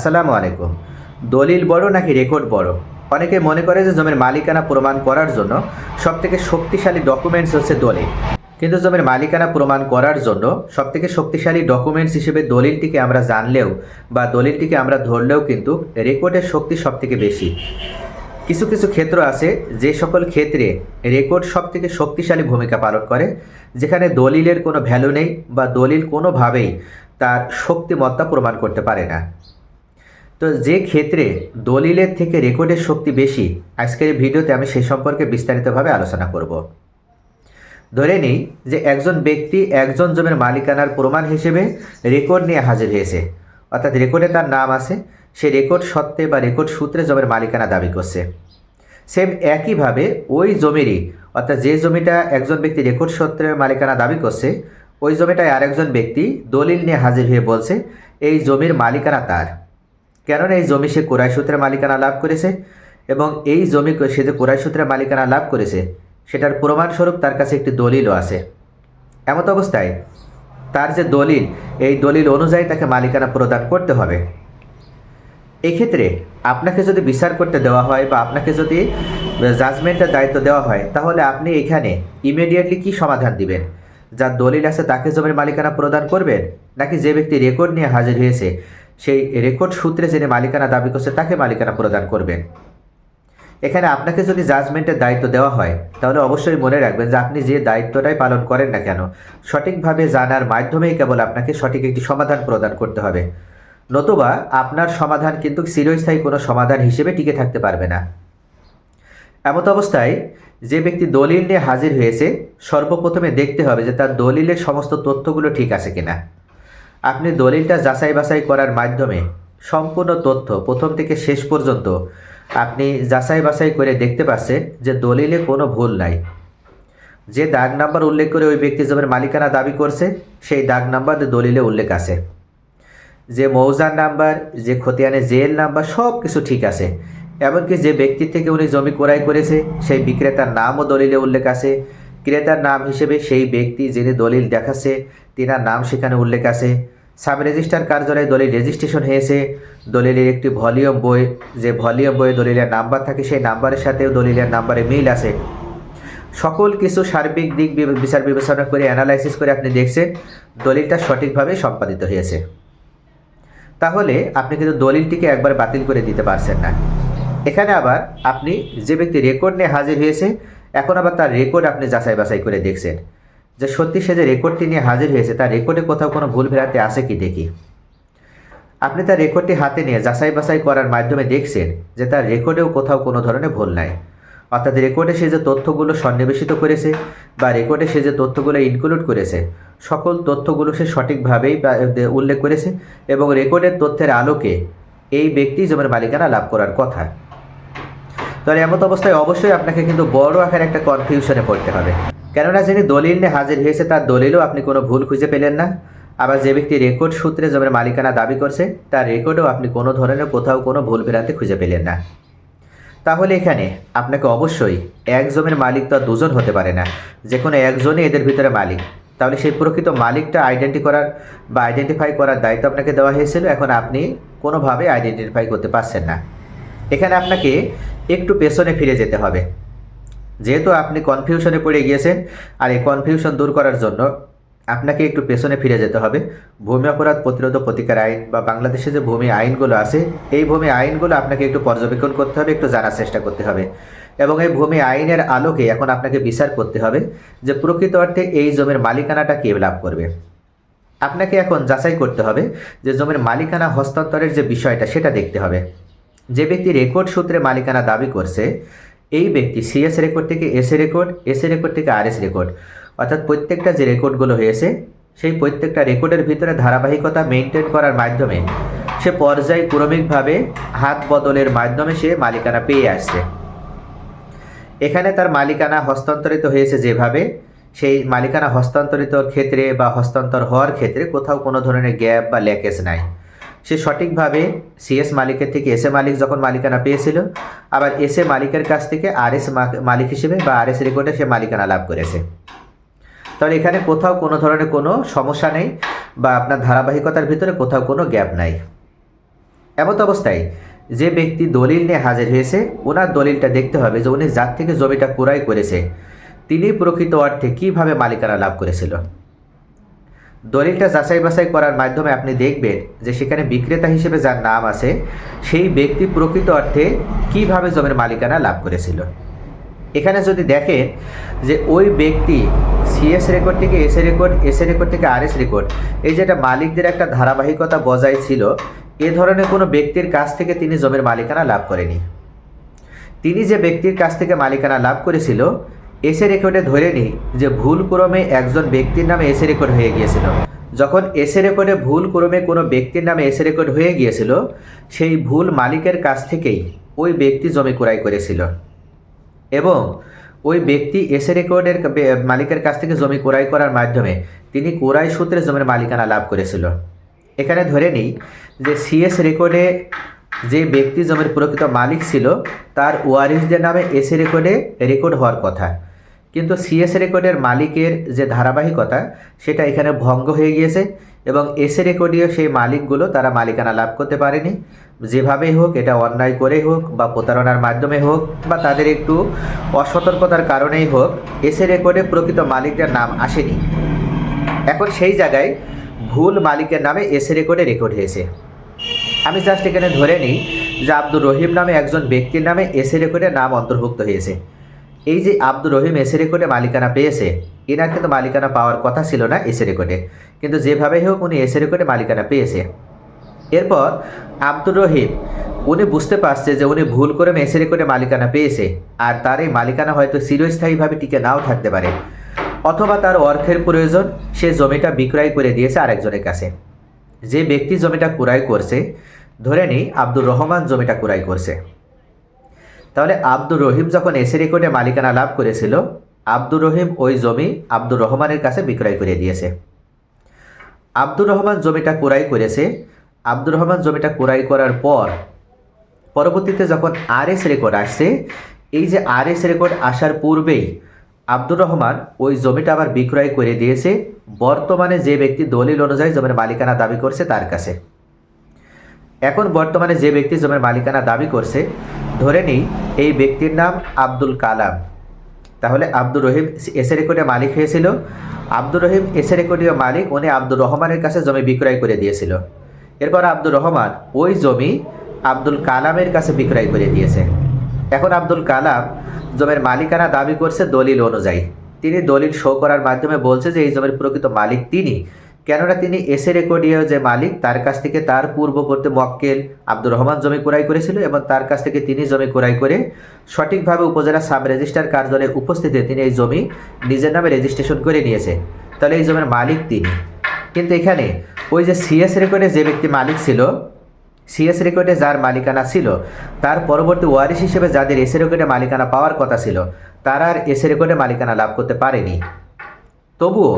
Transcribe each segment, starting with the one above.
আসসালামু আলাইকুম। দলিল বড় নাকি রেকর্ড বড়? অনেকে মনে করে যে জমির মালিকানা প্রমাণ করার জন্য সবথেকে শক্তিশালী ডকুমেন্টস হচ্ছে দলিল। কিন্তু জমির মালিকানা প্রমাণ করার জন্য সবথেকে শক্তিশালী ডকুমেন্টস হিসেবে দলিলটিকে আমরা জানলেও বা দলিলটিকে আমরা ধরলেও কিন্তু রেকর্ডের শক্তি সবথেকে বেশি। কিছু কিছু ক্ষেত্র আছে যে সকল ক্ষেত্রে রেকর্ড সবথেকে শক্তিশালী ভূমিকা পালন করে, যেখানে দলিলের কোনো ভ্যালু নেই বা দলিল কোনোভাবেই তার শক্তিমত্তা প্রমাণ করতে পারে না। তো যে ক্ষেত্রে দলিলের থেকে রেকর্ডের শক্তি বেশি, আজকের ভিডিওতে আমি সেই সম্পর্কে বিস্তারিতভাবে আলোচনা করব। ধরে নিই যে একজন ব্যক্তি একজন জমির মালিকানার প্রমাণ হিসেবে রেকর্ড নিয়ে হাজির হয়েছে। অর্থাৎ রেকর্ডে তার নাম আছে, সে রেকর্ড সত্ত্বে বা রেকর্ড সূত্রে জমির মালিকানা দাবি করছে। সেম একইভাবে ওই জমিরই, অর্থাৎ যে জমিটা একজন ব্যক্তি রেকর্ড সূত্রের মালিকানা দাবি করছে, ওই জমিটায় আরেকজন ব্যক্তি দলিল নিয়ে হাজির হয়ে বলছে, এই জমির মালিকানা তার। কেননা এই জমি সে কোরাই সূত্রে মালিকানা লাভ করেছে এবং এই জমি সে যে কোরাই সূত্রে মালিকানা লাভ করেছে, সেটার প্রমাণস্বরূপ তার কাছে একটি দলিলও আছে। এমত অবস্থায় তার যে দলিল, এই দলিল অনুযায়ী তাকে মালিকানা প্রদান করতে হবে। এক্ষেত্রে আপনাকে যদি বিচার করতে দেওয়া হয় বা আপনাকে যদি জাজমেন্টের দায়িত্ব দেওয়া হয়, তাহলে আপনি এখানে ইমিডিয়েটলি কি সমাধান দিবেন? যার দলিল আছে তাকে জমির মালিকানা প্রদান করবেন, নাকি যে ব্যক্তি রেকর্ড নিয়ে হাজির হয়েছে সেই রেকর্ড সূত্রে যিনি মালিকানা দাবি করছে, তাকে মালিকানা প্রদান করবেন। এখানে আপনাকে যদি জাজমেন্টের দায়িত্ব দেওয়া হয়, তাহলে অবশ্যই মনে রাখবেন যে আপনি যে দায়িত্বটাই পালন করেন না কেন, সঠিকভাবে জানার মাধ্যমেই কেবল আপনাকে সঠিক একটি সমাধান প্রদান করতে হবে। নতুবা আপনার সমাধান কিন্তু চিরস্থায়ী কোনো সমাধান হিসেবে টিকে থাকতে পারবে না। এমত অবস্থায় যে ব্যক্তি দলিল নিয়ে হাজির হয়েছে, সর্বপ্রথমে দেখতে হবে যে তার দলিলের সমস্ত তথ্যগুলো ঠিক আছে কিনা। আপনি দলিলটা যাচাই বাছাই করার মাধ্যমে সম্পূর্ণ তথ্য প্রথম থেকে শেষ পর্যন্ত আপনি যাচাই বাছাই করে দেখতে পাচ্ছেন যে দলিলে কোনো ভুল নাই। যে দাগ নাম্বার উল্লেখ করে ওই ব্যক্তি জমির মালিকানা দাবি করছে, সেই দাগ নাম্বার দলিলে উল্লেখ আছে। যে মৌজার নাম্বার, যে খতিয়ানে জেল নাম্বার সব কিছু ঠিক আছে। এমনকি যে ব্যক্তি থেকে উনি জমি ক্রয় করেছে, সেই বিক্রেতার নামও দলিলে উল্লেখ আছে। ক্রেতার নাম হিসেবে সেই ব্যক্তি যিনি দলিল দেখাচ্ছে, তিনার নাম সেখানে উল্লেখ আছে। সাব রেজিস্ট্রার কার্যালয়ে দলিল রেজিস্ট্রেশন হয়েছে। দলিলের একটি ভলিউম বই, যে ভলিউম বইয়ে দলিলের নাম্বার থাকে, সেই নাম্বারের সাথেও দলিলের নাম্বারে মিল আছে। সকল কিছু সার্বিক দিক বিচার বিবেচনা করে অ্যানালাইসিস করে আপনি দেখছেন, দলিলটা সঠিকভাবে সম্পাদিত হয়েছে। তাহলে আপনি কিন্তু দলিলটিকে একবার বাতিল করে দিতে পারছেন না। এখানে আবার আপনি যে ব্যক্তি রেকর্ড নিয়ে হাজির হয়েছে এখন আবার তার রেকর্ড আপনি যাচাই বাছাই করে দেখছেন। যে সত্যি সে যে রেকর্ডটি নিয়ে হাজির হয়েছে, তার রেকর্ডে কোথাও কোনো ভুল ভ্রান্তি আছে কি দেখি? আপনি তার রেকর্ডটি হাতে নিয়ে যাচাই বাছাই করার মাধ্যমে দেখছেন যে তার রেকর্ডেও কোথাও কোনো ধরনের ভুল নাই। অর্থাৎ রেকর্ডে সে যে তথ্যগুলো সন্নিবেশিত করেছে বা রেকর্ডে সে যে তথ্যগুলো ইনক্লুড করেছে, সকল তথ্যগুলো সে সঠিকভাবেই উল্লেখ করেছে এবং রেকর্ডের তথ্যের আলোকে এই ব্যক্তি জমির মালিকানা লাভ করার কথা। তাহলে এমত অবস্থায় অবশ্যই আপনাকে কিন্তু বড় আকারে একটা কনফিউশনে পড়তে হবে। কেননা যিনি দলিল নিয়ে হাজির হয়েছে, তার দলিলও আপনি কোনো ভুল খুঁজে পেলেন না। আবার যে ব্যক্তি রেকর্ড সূত্রে জমির মালিকানা দাবি করছে, তার রেকর্ডেও আপনি কোনো ধরনের কোথাও কোনো ভুল ভ্রান্তি খুঁজে পেলেন না। তাহলে এখানে আপনাকে অবশ্যই এক জমির মালিক তো দুজন হতে পারে না। যে কোনো একজনই এদের ভিতরে মালিক। তাহলে সেই প্রকৃত মালিকটা আইডেন্টি করার বা আইডেন্টিফাই করার দায়িত্ব আপনাকে দেওয়া হয়েছিল। এখন আপনি কোনোভাবে আইডেন্টিফাই করতে পারছেন না। এখানে আপনাকে একটু পেছনে ফিরে যেতে হবে। যেহেতু আপনি কনফিউশনে পড়ে গিয়েছেন, আর এই কনফিউশন দূর করার জন্য আপনাকে একটু পেছনে ফিরে যেতে হবে। ভূমি অপরাধ প্রতিরোধ প্রতিকার আইন বা বাংলাদেশে যে ভূমি আইনগুলো আছে, এই ভূমি আইনগুলো আপনাকে একটু পর্যবেক্ষণ করতে হবে, একটু জানার চেষ্টা করতে হবে। এবং এই ভূমি আইনের আলোকে এখন আপনাকে বিচার করতে হবে যে প্রকৃত অর্থে এই জমির মালিকানাটা কে লাভ করবে। আপনাকে এখন যাচাই করতে হবে যে জমির মালিকানা হস্তান্তরের যে বিষয়টা, সেটা দেখতে হবে। যে ব্যক্তি রেকর্ড সূত্রে মালিকানা দাবি করছে, এই ব্যক্তি সিএস রেকর্ড থেকে এসএ রেকর্ড এসএ রেকর্ড থেকে আরএস রেকর্ড অর্থাৎ প্রত্যেকটা যে রেকর্ডগুলো হয়েছে, সেই প্রত্যেকটা রেকর্ডের ভিতরে ধারাবাহিকতা মেনটেন করার মাধ্যমে সে পর্যায়ক্রমিকভাবে হাত বদলের মাধ্যমে সে মালিকানা পেয়ে আসছে। এখানে তার মালিকানা হস্তান্তরিত হয়েছে যেভাবে, সেই মালিকানা হস্তান্তরিতর ক্ষেত্রে বা হস্তান্তর হওয়ার ক্ষেত্রে কোথাও কোনো ধরনের গ্যাপ বা ল্যাকেজ নাই। সে সঠিকভাবে সিএস মালিকের থেকে এসএ মালিক যখন মালিকানা পেয়েছিল, আবার এসএ মালিকের কাছ থেকে আরএস মালিক হিসেবে বা আর এস রেকর্ডে সে মালিকানা লাভ করেছে। তাহলে এখানে কোথাও কোনো ধরনের কোনো সমস্যা নেই বা আপনার ধারাবাহিকতার ভিতরে কোথাও কোনো গ্যাপ নাই। এমত অবস্থায় যে ব্যক্তি দলিল নিয়ে হাজির হয়েছে, ওনার দলিলটা দেখতে হবে যে উনি যার থেকে জমিটা ক্রয় করেছে। তিনি প্রকৃত অর্থে কীভাবে মালিকানা লাভ করেছিল। দলিলটা যাচাই বাছাই করার মাধ্যমে আপনি দেখবেন যে সেখানে বিক্রেতা হিসেবে যার নাম আছে, সেই ব্যক্তি প্রকৃত অর্থে কীভাবে জমির মালিকানা লাভ করেছিল। এখানে যদি দেখেন যে ওই ব্যক্তি সিএস রেকর্ড থেকে S A record S A record থেকে আর এস রেকর্ড এই যেটা মালিকদের একটা ধারাবাহিকতা বজায় ছিল, এ ধরনের কোনো ব্যক্তির কাছ থেকে তিনি জমির মালিকানা লাভ করেনি। তিনি যে ব্যক্তির কাছ থেকে মালিকানা লাভ করেছিল এসে রেকর্ডে ধরে নিই যে ভুল ক্রমে একজন ব্যক্তির নামে এসে রেকর্ড হয়ে গিয়েছিল। যখন এসে রেকর্ডে ভুল ক্রমে কোনো ব্যক্তির নামে এসে রেকর্ড হয়ে গিয়েছিল, সেই ভুল মালিকের কাছ থেকেই ওই ব্যক্তি জমি ক্রয় করেছিল। এবং ওই ব্যক্তি এসে রেকর্ডের মালিকের কাছ থেকে জমি ক্রয় করার মাধ্যমে তিনি ক্রয় সূত্রে জমির মালিকানা লাভ করেছিল। এখানে ধরে নিই যে সিএস রেকর্ডে যে ব্যক্তি জমির প্রকৃত মালিক ছিল, তার ওয়ারিসদের নামে এসে রেকর্ডে রেকর্ড হওয়ার কথা। কিন্তু সিএস রেকর্ডের মালিকের যে ধারাবাহিকতা, সেটা এখানে ভঙ্গ হয়ে গিয়েছে এবং এসে রেকর্ডীয় সেই মালিকগুলো তারা মালিকানা লাভ করতে পারেনি। যেভাবেই হোক, এটা অন্যায় করেই হোক বা প্রতারণার মাধ্যমে হোক বা তাদের একটু অসতর্কতার কারণেই হোক এসে রেকর্ডে প্রকৃত মালিকদের নাম আসেনি। এখন সেই জায়গায় ভুল মালিকের নামে এসে রেকর্ডে রেকর্ড হয়েছে। আমি জাস্ট এখানে ধরে নিই যে আব্দুর রহিম নামে একজন ব্যক্তির নামে এসে রেকর্ডে নাম অন্তর্ভুক্ত হয়েছে। এই যে আব্দুর রহিম এসে রেকর্ডে মালিকানা পেয়েছে, এনার কিন্তু মালিকানা পাওয়ার কথা ছিল না এসে রেকর্ডে। কিন্তু যেভাবে হোক উনি এসে রেকর্ডে মালিকানা পেয়েছে। এরপর আব্দুর রহিম, উনি বুঝতে পারছে যে উনি ভুল করে মেসে রেকর্ডে মালিকানা পেয়েছে, আর তার এই মালিকানা হয়তো চিরস্থায়ীভাবে টিকে নাও থাকতে পারে। অথবা তার অর্থের প্রয়োজন, সে জমিটা বিক্রয় করে দিয়েছে আরেকজনের কাছে। যে ব্যক্তি জমিটা ক্রয় করছে, ধরে নিই আব্দুর রহমান জমিটা ক্রয় করছে। তাহলে আব্দুর রহিম যখন এসে রেকর্ডে মালিকানা লাভ করেছিল, আব্দুর রহিম ওই জমি আব্দুর রহমানের কাছে বিক্রয় করে দিয়েছে। আব্দুর রহমান জমিটা ক্রয় করেছে। আব্দুর রহমান জমিটা ক্রয় করার পর, পরবর্তীতে যখন আর এস রেকর্ড আসছে, এই যে আর এস রেকর্ড আসার পূর্বেই আব্দুর রহমান ওই জমিটা আবার বিক্রয় করে দিয়েছে। বর্তমানে যে ব্যক্তি দলিল অনুযায়ী জমির মালিকানা দাবি করছে তার কাছে। এখন বর্তমানে যে ব্যক্তি জমির মালিকানা দাবি করছে, ধরে নিই এই ব্যক্তির নাম আব্দুল কালাম। তাহলে আব্দুর রহিম এসে রেকর্ডে মালিক হয়েছিল। আব্দুর রহিম এসে রেকর্ডীয় মালিক, উনি আব্দুর রহমানের কাছে জমি বিক্রয় করে দিয়েছিল। এরপর আব্দুর রহমান ওই জমি আব্দুল কালামের কাছে বিক্রয় করে দিয়েছে। এখন আব্দুল কালাম জমির মালিকানা দাবি করছে দলিল অনুযায়ী। তিনি দলিল শো করার মাধ্যমে বলছে যে এই জমির প্রকৃত মালিক তিনি। কেননা তিনি এসে রেকর্ডীয় যে মালিক, তার কাছ থেকে তার পূর্ববর্তী মক্কেল আব্দুর রহমান জমি ক্রয় করেছিল এবং তার কাছ থেকে তিনি জমি ক্রয় করে সঠিকভাবে উপজেলা সাব রেজিস্ট্রার কার্যালয়ে উপস্থিতিতে তিনি এই জমি নিজের নামে রেজিস্ট্রেশন করে নিয়েছে তাহলে এই জমির মালিক তিনি। কিন্তু এখানে ওই যে সিএস রেকর্ডে যে ব্যক্তি মালিক ছিল সিএস রেকর্ডে যার মালিকানা ছিল, তার পরবর্তী ওয়ারিশ হিসেবে যাদের এসে রেকর্ডে মালিকানা পাওয়ার কথা ছিল, তারা আর এসে রেকর্ডে মালিকানা লাভ করতে পারেনি। তবুও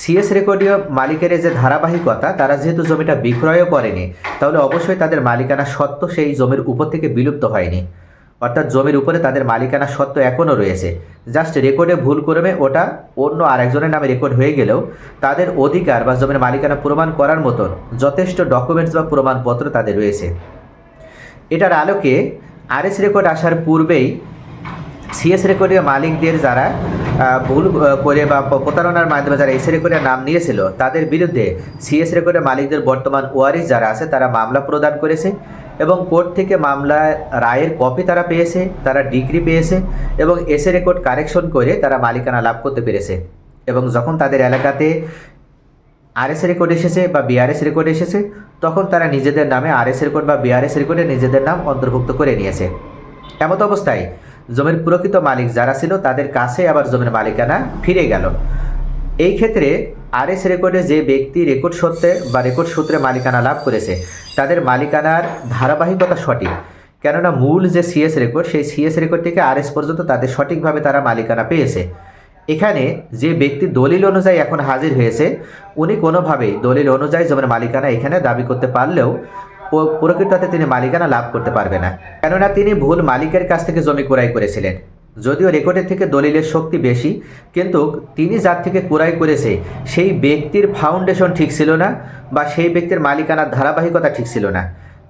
সিএস রেকর্ডীয় মালিকের যে ধারাবাহিকতা, তারা যেহেতু জমিটা বিক্রয়ও করেনি, তাহলে অবশ্যই তাদের মালিকানা সত্ত্ব সেই জমির উপর থেকে বিলুপ্ত হয়নি। অর্থাৎ জমির উপরে তাদের মালিকানা সত্ত্ব এখনও রয়েছে। জাস্ট রেকর্ডে ভুল করবে, ওটা অন্য আরেকজনের নামে রেকর্ড হয়ে গেলেও তাদের অধিকার বা জমির মালিকানা প্রমাণ করার মতন যথেষ্ট ডকুমেন্টস বা প্রমাণপত্র তাদের রয়েছে। এটার আলোকে আরএস রেকর্ড আসার পূর্বেই সিএস রেকর্ডের মালিকদের যারা ভুল করে বা প্রতারণার মাধ্যমে যারা এস রেকর্ডের নাম নিয়েছিল, তাদের বিরুদ্ধে সিএস রেকর্ডের মালিকদের বর্তমান ওয়ারিস যারা আছে, তারা মামলা প্রদান করেছে এবং কোর্ট থেকে মামলা রায়ের কপি তারা পেয়েছে, তারা ডিগ্রি পেয়েছে এবং এসে রেকর্ড কারেকশন করে তারা মালিকানা লাভ করতে পেরেছে এবং যখন তাদের এলাকাতে আরএস রেকর্ড এসেছে বা বিআরএস রেকর্ড এসেছে, তখন তারা নিজেদের নামে আরএস রেকর্ড বা বিআরএস রেকর্ডে নিজেদের নাম অন্তর্ভুক্ত করে নিয়েছে। এমত অবস্থায় জমির প্রকৃত মালিক যারা ছিল, তাদের কাছে আবার জমির মালিকানা ফিরে গেল। এই ক্ষেত্রে আরএস রেকর্ডে যে ব্যক্তি রেকর্ড সূত্রে বা রেকর্ড সূত্রে মালিকানা লাভ করেছে, তাদের মালিকানার ধারাবাহিকতা সঠিক। কেননা মূল যে সিএস রেকর্ড, সেই সিএস রেকর্ড থেকে আরএস পর্যন্ত তাদের সঠিকভাবে তারা মালিকানা পেয়েছে। এখানে যে ব্যক্তি দলিল অনুযায়ী এখন হাজির হয়েছে, উনি কোনোভাবেই দলিল অনুযায়ী জমির মালিকানা এখানে দাবি করতে পারলেও প্রকৃততে তিনি মালিকানা লাভ করতে পারবে না। কেননা তিনি ভুল মালিকের কাছ থেকে জমি ক্রয় করেছিলেন। যদিও রেকর্ডের থেকে দলিলের শক্তি বেশি, কিন্তু তিনি যার থেকে ক্রয় করেছে, সেই ব্যক্তির ফাউন্ডেশন ঠিক ছিল না বা সেই ব্যক্তির মালিকানার ধারাবাহিকতা ঠিক ছিল না।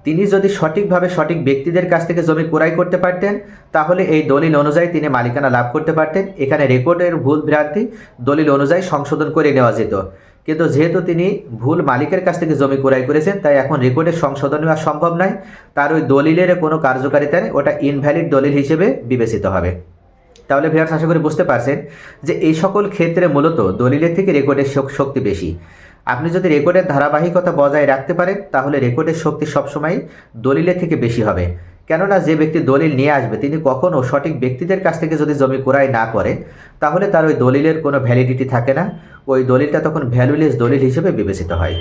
তিনি যদি সঠিকভাবে সঠিক ব্যক্তিদের কাছ থেকে জমি ক্রয় করতে পারতেন, তাহলে এই দলিল অনুযায়ী তিনি মালিকানা লাভ করতে পারতেন। এখানে রেকর্ডের ভুল ভ্রান্তি দলিল অনুযায়ী সংশোধন করে নেওয়া যেত। কিন্তু যেহেতু তিনি ভুল মালিকের কাছ থেকে জমি ক্রয় করেছেন, তাই এখন রেকর্ডের সংশোধন নেওয়া সম্ভব নয়। তার ওই দলিলের কোনো কার্যকারিতা নেই ওটা ইনভ্যালিড দলিল হিসেবে বিবেচিত হবে। তাহলে ভিউয়ার্স আশা করি বুঝতে পারছেন যে এই সকল ক্ষেত্রে মূলত দলিলের থেকে রেকর্ডের শক- শক্তি বেশি। আপনি যদি রেকর্ডের ধারাবাহিকতা বজায় রাখতে পারেন, তাহলে রেকর্ডের শক্তি সবসময় দলিলের থেকে বেশি হবে। কেননা যে ব্যক্তি দলিল নিয়ে আসবে, তিনি কখনও সঠিক ব্যক্তিদের কাছ থেকে যদি জমি ক্রয় না করে, তাহলে তার ওই দলিলের কোনো ভ্যালিডিটি থাকে না। ওই দলিলটা তখন ভ্যালুলেস দলিল হিসেবে বিবেচিত হয়।